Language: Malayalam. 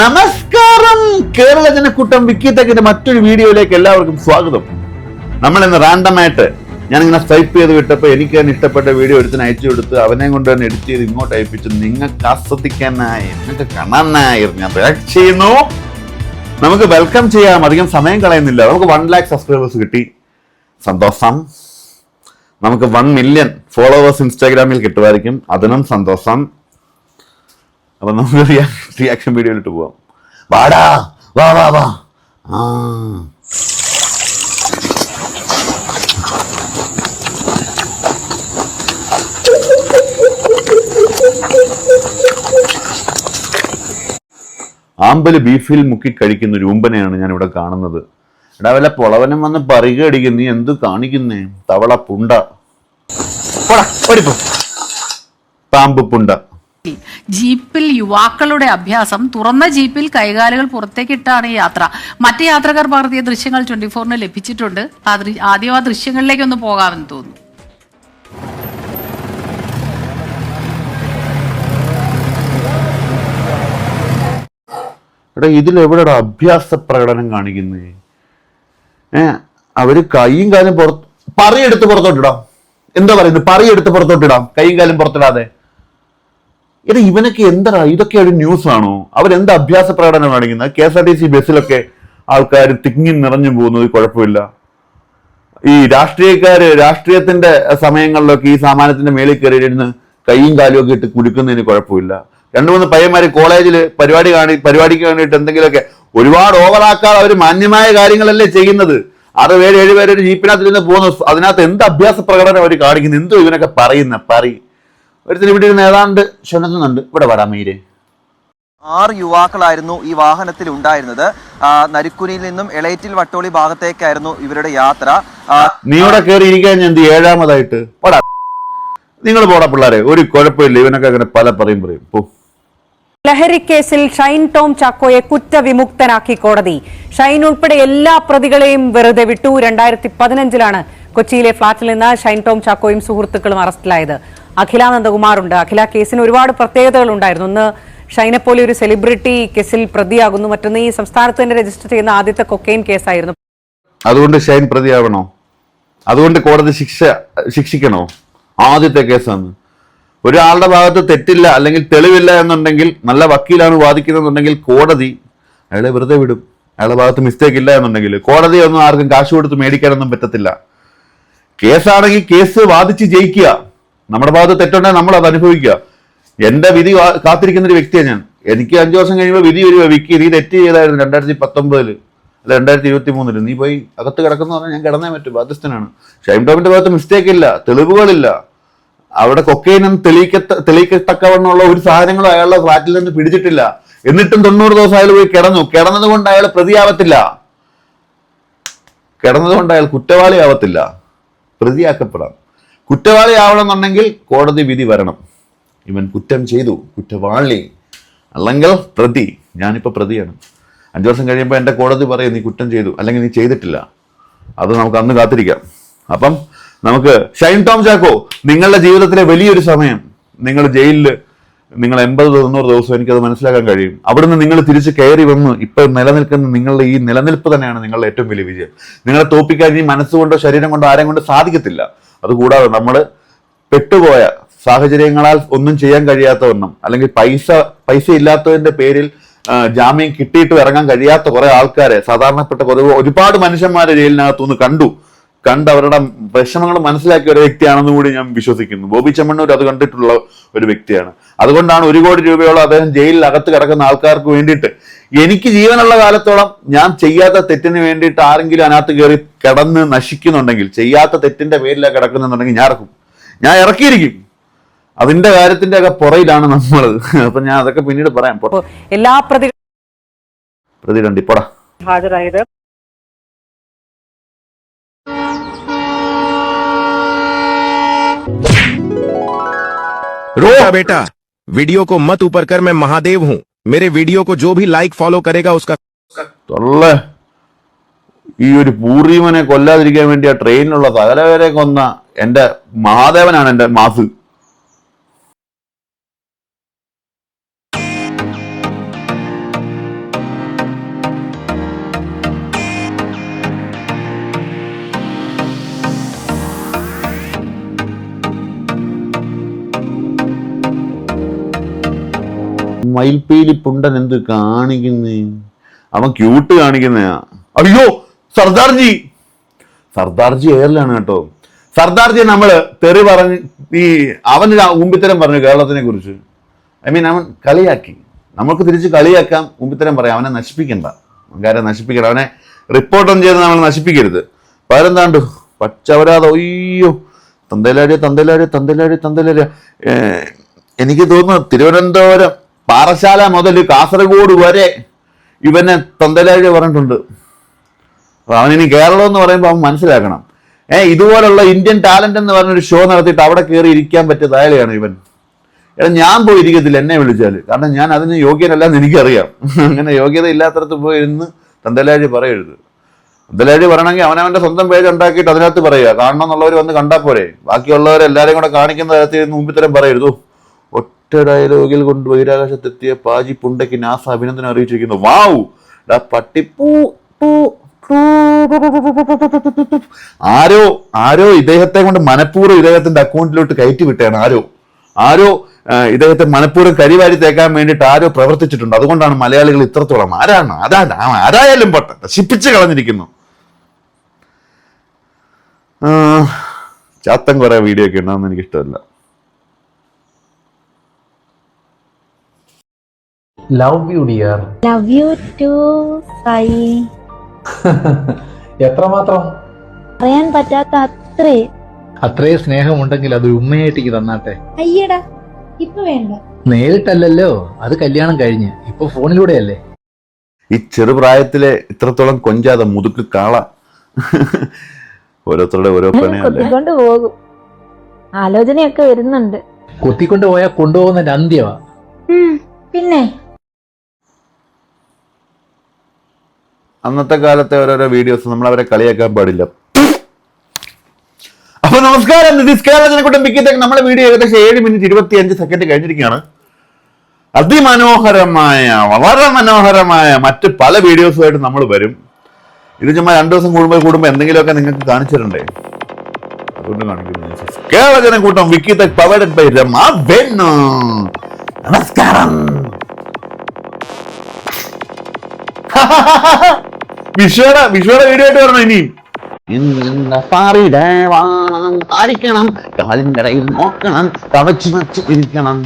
നമസ്കാരം. കേരള ജനക്കൂട്ടം വിക്കിടെക്കിന്റെ മറ്റൊരു വീഡിയോയിലേക്ക് എല്ലാവർക്കും സ്വാഗതം. നമ്മൾ ഇന്ന് റാൻഡമായിട്ട് ഇങ്ങനെ സ്വൈപ്പ് ചെയ്ത് വിട്ടപ്പോൾ എനിക്ക് തന്നെ ഇഷ്ടപ്പെട്ട വീഡിയോ എടുത്തിന് അയച്ചു കൊടുത്ത് അവനെ കൊണ്ട് തന്നെ എഡിറ്റ് ചെയ്ത് ഇങ്ങോട്ട് അയപ്പിച്ച് നിങ്ങൾക്ക് ആസ്വദിക്കാനായി നിങ്ങൾക്ക് കാണാനായി ഞാൻ റിയാക്ട് ചെയ്യുന്നു. നമുക്ക് വെൽക്കം ചെയ്യാം. അധികം സമയം കളയുന്നില്ല. നമുക്ക് വൺ ലാക്ക് സബ്സ്ക്രൈബേഴ്സ് കിട്ടി. സന്തോഷം. നമുക്ക് വൺ മില്യൺ ഫോളോവേഴ്സ് ഇൻസ്റ്റാഗ്രാമിൽ കിട്ടുമായിരിക്കും. അതിനും സന്തോഷം. അപ്പൊ നമുക്ക് റിയാക്ഷൻ വീഡിയോയിലിട്ട് പോവാം. വാടാ വാ വാ വാ. ആ. ആമ്പൽ ബീഫിൽ മുക്കി കഴിക്കുന്ന ഒരു ഉമ്പനെയാണ് ഞാൻ ഇവിടെ കാണുന്നത്. എടാ വല്ല പൊളവനം വന്ന് പറയുക അടിക്കുന്നു നീ എന്ത് കാണിക്കുന്നേ? തവള പുണ്ട. പാമ്പ് പുണ്ട. ജീപ്പിൽ യുവാക്കളുടെ അഭ്യാസം തുറന്ന ജീപ്പിൽ കൈകാലുകൾ പുറത്തേക്കിട്ടാണ് ഈ യാത്ര. മറ്റ് യാത്രക്കാർ പകർത്തിയ ദൃശ്യങ്ങൾ ട്വന്റി ഫോറിന് ലഭിച്ചിട്ടുണ്ട് ആദ്യം ആ ദൃശ്യങ്ങളിലേക്ക് ഒന്ന് പോകാമെന്ന് തോന്നുന്നു. എടാ ഇതിൽ എവിടെടാ അഭ്യാസ പ്രകടനം കാണിക്കുന്നേ? ഏ അവർ കൈയും കാലും പുറത്ത് പറയെടുത്ത് പുറത്തോട്ടിടാം. എന്താ പറയുന്നത്? പറയെടുത്ത് പുറത്തോട്ടിടാം. കൈയും കാലും പുറത്തിടാതെ. എടാ ഇവനൊക്കെ എന്താ? ഇതൊക്കെ ഒരു ന്യൂസ് ആണോ? അവരെന്ത് അഭ്യാസ പ്രകടനം കാണിക്കുന്നത്? K S R T C ബസ്സിലൊക്കെ ആൾക്കാർ തിങ്ങി നിറഞ്ഞു പോകുന്നത് കുഴപ്പമില്ല. ഈ രാഷ്ട്രീയക്കാര് രാഷ്ട്രീയത്തിന്റെ സമയങ്ങളിലൊക്കെ ഈ സാമാനത്തിന്റെ മേളിൽ കയറിയിരുന്ന് കൈയും കാലും ഒക്കെ ഇട്ട് കുലുക്കുന്നതിന് കുഴപ്പമില്ല. രണ്ടു മൂന്ന് പയ്യന്മാര് കോളേജിൽ പരിപാടി കാണി പരിപാടിക്ക് വേണ്ടിയിട്ട് എന്തെങ്കിലുമൊക്കെ ഒരുപാട് ഓവറാക്കാതെ അവർ മാന്യമായ കാര്യങ്ങളല്ലേ ചെയ്യുന്നത്. അത് വേറെ ഒരു ജീപ്പിനകത്ത് ഇരുന്ന് പോകുന്നു. അതിനകത്ത് എന്ത് അഭ്യാസ പ്രകടനം അവർ കാണിക്കുന്നു? എന്തോ ഇവനൊക്കെ പറയുന്ന പറ. ഒരുത്തിന് ഇവിടെ ഇരുന്ന് ഏതാണ്ട് ക്ഷണിക്കുന്നുണ്ട് ഇവിടെ വരാം മീര്. ആറ് യുവാക്കളായിരുന്നു ഈ വാഹനത്തിൽ ഉണ്ടായിരുന്നത്. നരിക്കുനിയിൽ നിന്നും എളേറ്റിൽ വട്ടോളി ഭാഗത്തേക്കായിരുന്നു ഇവരുടെ യാത്ര. നീ ഇവിടെ കയറി ഇരിക്കാൻ എന്ത് ഏഴാമതായിട്ട്. പോടാ നിങ്ങൾ പോടാ പിള്ളേരെ. ഒരു കുഴപ്പമില്ല. ഇവനൊക്കെ അങ്ങനെ പല പറയും പറയും. പോ. ലഹരിക്കേസിൽ ഷൈൻ ടോം ചാക്കോയെ കുറ്റവിമുക്തനാക്കി കോടതി. ഷൈൻ ഉൾപ്പെടെ എല്ലാ പ്രതികളെയും വെറുതെ വിട്ടു. രണ്ടായിരത്തി പതിനഞ്ചിലാണ് കൊച്ചിയിലെ ഫ്ളാറ്റിൽ നിന്ന് ഷൈൻ ടോം ചാക്കോയും സുഹൃത്തുക്കളും അറസ്റ്റിലായത്. അഖില നന്ദകുമാറുണ്ട്. അഖില കേസിന് ഒരുപാട് പ്രത്യേകതകൾ ഉണ്ടായിരുന്നു. ഒന്ന് ഷൈനെ പോലെ ഒരു സെലിബ്രിറ്റി കേസിൽ പ്രതിയാകുന്നു. മറ്റൊന്ന് ഈ സംസ്ഥാനത്ത് തന്നെ രജിസ്റ്റർ ചെയ്യുന്ന ആദ്യത്തെ കൊക്കെയിൻ കേസായിരുന്നു. അതുകൊണ്ട് ഷൈൻ പ്രതിയാവണോ? അതുകൊണ്ട് കോടതി ശിക്ഷ ശിക്ഷിക്കണോ? ആദ്യത്തെ കേസാണ് ഒരാളുടെ ഭാഗത്ത് തെറ്റില്ല അല്ലെങ്കിൽ തെളിവില്ല എന്നുണ്ടെങ്കിൽ നല്ല വക്കീലാണ് വാദിക്കുന്നതെന്നുണ്ടെങ്കിൽ കോടതി അയാളെ വെറുതെ വിടും. അയാളുടെ ഭാഗത്ത് മിസ്റ്റേക്ക് ഇല്ല എന്നുണ്ടെങ്കിൽ. കോടതി ഒന്നും ആർക്കും കാശ് കൊടുത്ത് മേടിക്കാനൊന്നും പറ്റത്തില്ല. കേസാണെങ്കിൽ കേസ് വാദിച്ച് ജയിക്കുക. നമ്മുടെ ഭാഗത്ത് തെറ്റുണ്ടെങ്കിൽ നമ്മൾ അത് അനുഭവിക്കുക. എന്റെ വിധി കാത്തിരിക്കുന്ന ഒരു വ്യക്തിയാണ് ഞാൻ. എനിക്ക് അഞ്ചു വർഷം കഴിയുമ്പോൾ വിധി വരുവാ വിക്കി നീ തെറ്റ് ചെയ്തായിരുന്നു രണ്ടായിരത്തി പത്തൊമ്പതിൽ അല്ല രണ്ടായിരത്തി ഇരുപത്തി മൂന്നിൽ നീ പോയി അകത്ത് കിടക്കുന്ന പറഞ്ഞാൽ ഞാൻ കിടന്നേ പറ്റും. ബാധ്യസ്ഥനാണ്. ഷൈം ടോമിന്റെ ഭാഗത്ത് മിസ്റ്റേക്ക് ഇല്ല. തെളിവുകളില്ല. അവിടെ കൊക്കൈനും തെളിയിക്കത്ത തെളിയിക്കത്തക്കവണ്ണമുള്ള ഒരു സാധനങ്ങളും അയാളുടെ ഫ്ലാറ്റിൽ നിന്ന് പിടിച്ചിട്ടില്ല. എന്നിട്ടും തൊണ്ണൂറ് ദിവസം അയാൾ പോയി കിടന്നു. കിടന്നത് കൊണ്ട് അയാൾ പ്രതിയാവത്തില്ല. കിടന്നത് കൊണ്ട് അയാൾ കുറ്റവാളിയാവത്തില്ല. പ്രതിയാക്കപ്പെടാം. കുറ്റവാളി ആവണമെന്നുണ്ടെങ്കിൽ കോടതി വിധി വരണം. ഇവൻ കുറ്റം ചെയ്തു. കുറ്റവാളി. അല്ലെങ്കിൽ പ്രതി. ഞാനിപ്പോൾ പ്രതിയാണ്. അഞ്ചു വർഷം കഴിയുമ്പോൾ എന്റെ കോടതി പറയും നീ കുറ്റം ചെയ്തു. അല്ലെങ്കിൽ നീ ചെയ്തിട്ടില്ല. അത് നമുക്ക് അന്ന് കാത്തിരിക്കാം. അപ്പം നമുക്ക് ഷൈൻ ടോം ചാക്കോ നിങ്ങളുടെ ജീവിതത്തിലെ വലിയൊരു സമയം. നിങ്ങൾ ജയിലിൽ നിങ്ങൾ എൺപത് തൊണ്ണൂറ് ദിവസം എനിക്കത് മനസ്സിലാക്കാൻ കഴിയും. അവിടുന്ന് നിങ്ങൾ തിരിച്ച് കയറി വന്ന് ഇപ്പൊ നിലനിൽക്കുന്ന നിങ്ങളുടെ ഈ നിലനിൽപ്പ് തന്നെയാണ് നിങ്ങളുടെ ഏറ്റവും വലിയ വിജയം. നിങ്ങളെ തോപ്പിക്കാൻ ഈ മനസ്സുകൊണ്ടോ ശരീരം കൊണ്ടോ ആരെയും കൊണ്ട് സാധിക്കത്തില്ല. അതുകൂടാതെ നമ്മൾ പെട്ടുപോയ സാഹചര്യങ്ങളാൽ ഒന്നും ചെയ്യാൻ കഴിയാത്ത കഴിയാത്തവണ്ണം അല്ലെങ്കിൽ പൈസ പൈസ ഇല്ലാത്തതിന്റെ പേരിൽ ജാമ്യം കിട്ടിയിട്ട് ഇറങ്ങാൻ കഴിയാത്ത കുറെ ആൾക്കാരെ സാധാരണപ്പെട്ട ഒരുപാട് മനുഷ്യന്മാരെ ജയിലിനകത്തുനിന്ന് കണ്ടു. കണ്ട് അവരുടെ വിഷമങ്ങൾ മനസ്സിലാക്കിയ ഒരു വ്യക്തിയാണെന്ന് കൂടി ഞാൻ വിശ്വസിക്കുന്നു. ബോബി ചെമ്മണ്ണൂർ അത് കണ്ടിട്ടുള്ള ഒരു വ്യക്തിയാണ്. അതുകൊണ്ടാണ് ഒരു കോടി രൂപയോളം അദ്ദേഹം ജയിലിൽ അകത്ത് കിടക്കുന്ന ആൾക്കാർക്ക് വേണ്ടിയിട്ട് എനിക്ക് ജീവനുള്ള കാലത്തോളം ഞാൻ ചെയ്യാത്ത തെറ്റിന് വേണ്ടിയിട്ട് ആരെങ്കിലും അതിനകത്ത് കയറി കിടന്ന് നശിക്കുന്നുണ്ടെങ്കിൽ ചെയ്യാത്ത തെറ്റിന്റെ പേരിലാണ് കിടക്കുന്നുണ്ടെങ്കിൽ ഞാൻ ഇറക്കും. ഞാൻ ഇറക്കിയിരിക്കും. അതിന്റെ കാര്യത്തിന്റെ ഒക്കെ പുറയിലാണ് നമ്മൾ അപ്പൊ ഞാൻ അതൊക്കെ പിന്നീട് പറയാം. അപ്പോൾ എല്ലാ പ്രതി പ്രതി ഇപ്പോടാ ഹാജരായത് रोका बेटा वीडियो को मत ऊपर कर मैं महादेव हूँ मेरे वीडियो को जो भी लाइक फॉलो करेगा उसका തൊള്ള ഈ ഒരു പൂർവീമനെ കൊല്ലാതിരിക്കാൻ വേണ്ടി ആ ട്രെയിനിലുള്ള സകലവരെ കൊന്ന എന്റെ മഹാദേവനാണ് എന്റെ മാസ് മയിൽപ്പീലി പുണ്ടൻ എന്ത് കാണിക്കുന്നേ? അവൻ ക്യൂട്ട് കാണിക്കുന്നയാ. അയ്യോ സർദാർജി. സർദാർജി എയറിലാണ് കേട്ടോ. സർദാർജി നമ്മൾ തെറി പറഞ്ഞ് ഈ അവന് ഉമ്പിത്തരം പറഞ്ഞു കേരളത്തിനെ കുറിച്ച് ഐ മീൻ അവൻ കളിയാക്കി. നമുക്ക് തിരിച്ച് കളിയാക്കാം ഉമ്പിത്തരം പറയാം. അവനെ നശിപ്പിക്കണ്ട. കാര്യം നശിപ്പിക്കണം അവനെ റിപ്പോർട്ടൊന്നും ചെയ്ത് നമ്മൾ നശിപ്പിക്കരുത്. പകരെന്താണ്ട്? താണ്ടു പച്ചവരാതെ അയ്യോ തന്തയിലാടി തന്തയിലാടി തന്തയിലാടി തന്തയിലാടി എനിക്ക് തോന്നുന്നു തിരുവനന്തപുരം പാറശാല മുതൽ കാസർഗോഡ് വരെ ഇവനെ തൊന്തലാഴി പറഞ്ഞിട്ടുണ്ട്. അപ്പൊ അവനിനി കേരളം എന്ന് പറയുമ്പോൾ അവൻ മനസ്സിലാക്കണം. ഏ ഇതുപോലുള്ള ഇന്ത്യൻ ടാലന്റ് എന്ന് പറഞ്ഞൊരു ഷോ നടത്തിയിട്ട് അവിടെ കയറി ഇരിക്കാൻ പറ്റിയ തായാലെയാണ് ഇവൻ. എടാ ഞാൻ പോയി ഇരിക്കത്തില്ല എന്നെ വിളിച്ചാൽ കാരണം ഞാൻ അതിന് യോഗ്യനല്ലെന്ന് എനിക്കറിയാം. അങ്ങനെ യോഗ്യത ഇല്ലാത്തടത്ത് പോയി ഇരുന്ന് തന്തലാഴി പറയരുത്. തന്തലാഴി പറയണമെങ്കിൽ അവനവന്റെ സ്വന്തം പേജ് ഉണ്ടാക്കിയിട്ട് അതിനകത്ത് പറയുക. കാണണം എന്നുള്ളവർ വന്ന് കണ്ടാൽ പോരെ. ബാക്കിയുള്ളവരെല്ലാവരെയും കൂടെ കാണിക്കുന്ന തരത്തിൽ മുമ്പിത്തരം പറയരുത്. ഒറ്റ ഡയലോഗിൽ കൊണ്ട് ബഹിരാകാശത്തെത്തിയ പാജി പുണ്ടയ്ക്ക് നാസ അഭിനന്ദനം അറിയിച്ചിരിക്കുന്നു വാവ് ഡാ പട്ടിപ്പൂ ആരോ ആരോ ഇദ്ദേഹത്തെ കൊണ്ട് മനഃപൂർവം ഇദ്ദേഹത്തിന്റെ അക്കൗണ്ടിലോട്ട് കയറ്റി വിട്ടാണ് ആരോ ആരോ ഇദ്ദേഹത്തെ മനഃപൂർവം കരിവാരി തേക്കാൻ വേണ്ടിയിട്ട് ആരോ പ്രവർത്തിച്ചിട്ടുണ്ട് അതുകൊണ്ടാണ് മലയാളികൾ ഇത്രത്തോളം ആരാണ് ആരാണ് ആരായാലും പൊട്ട നശിപ്പിച്ച് കളഞ്ഞിരിക്കുന്നു ചാത്തം കുറെ വീഡിയോ ഒക്കെ ഉണ്ടാവുന്ന എനിക്ക് ഇഷ്ടമല്ല love you dear love you too Sai എത്രമാത്രം? പറയാൻ പറ്റാത്ത അത്രേ. സ്നേഹം ഉണ്ടെങ്കിൽ അത് ഉമ്മയായിട്ടേക്ക് തന്നാട്ടെ. അയ്യടാ ഇപ്പൊ വേണ്ട. നേരിട്ടല്ലല്ലോ അത് കല്യാണം കഴിഞ്ഞ്. ഇപ്പൊ ഫോണിലൂടെയല്ലേ. ഈ ചെറുപ്രായത്തിലെ ഇത്രത്തോളം കൊഞ്ചാതെ മുതുക്ക് കാള. ഓരോരുത്തരുടെ ഓരോ പണിയല്ലേ? കൊത്തിക്കൊണ്ട് പോകും. ആലോചനയൊക്കെ വരുന്നുണ്ട്. കൊത്തിക്കൊണ്ട് പോയാൽ കൊണ്ടുപോകുന്നതിന്റെ അന്ത്യമാ പിന്നെ? അന്നത്തെ കാലത്തെ ഓരോരോ വീഡിയോസ് നമ്മൾ അവരെ കളിയാക്കാൻ പാടില്ല. അപ്പൊ നമസ്കാരം നിതീഷ് കേരളത്തിനെ കൂട്ടം മിക്കത്തേക്ക് നമ്മളെ വീഡിയോ ഏകദേശം ഏഴ് മിനിറ്റ് ഇരുപത്തി അഞ്ച് സെക്കൻഡ് കഴിഞ്ഞിരിക്കുകയാണ്. അതിമനോഹരമായ വളരെ മനോഹരമായ മറ്റ് പല വീഡിയോസുമായിട്ട് നമ്മൾ വരും. ഇത് ചുമ്മാ രണ്ടു ദിവസം കൂടുമ്പോൾ കൂടുമ്പോൾ എന്തെങ്കിലുമൊക്കെ നിങ്ങൾക്ക് കാണിച്ചിട്ടുണ്ടേ അതുകൊണ്ട് കാണിക്കുന്നു. കേരളജന കൂട്ടം wiki tech powered by Rama Vennu നമസ്കാരം. വിഷുവയുടെ വിഷുവയുടെ വീഡിയോ ആയിട്ട് വരണം ഇനിയും. കാലിക്കണം കാലിന്റെ നോക്കണം കവച്ചു വെച്ച് ഇരിക്കണം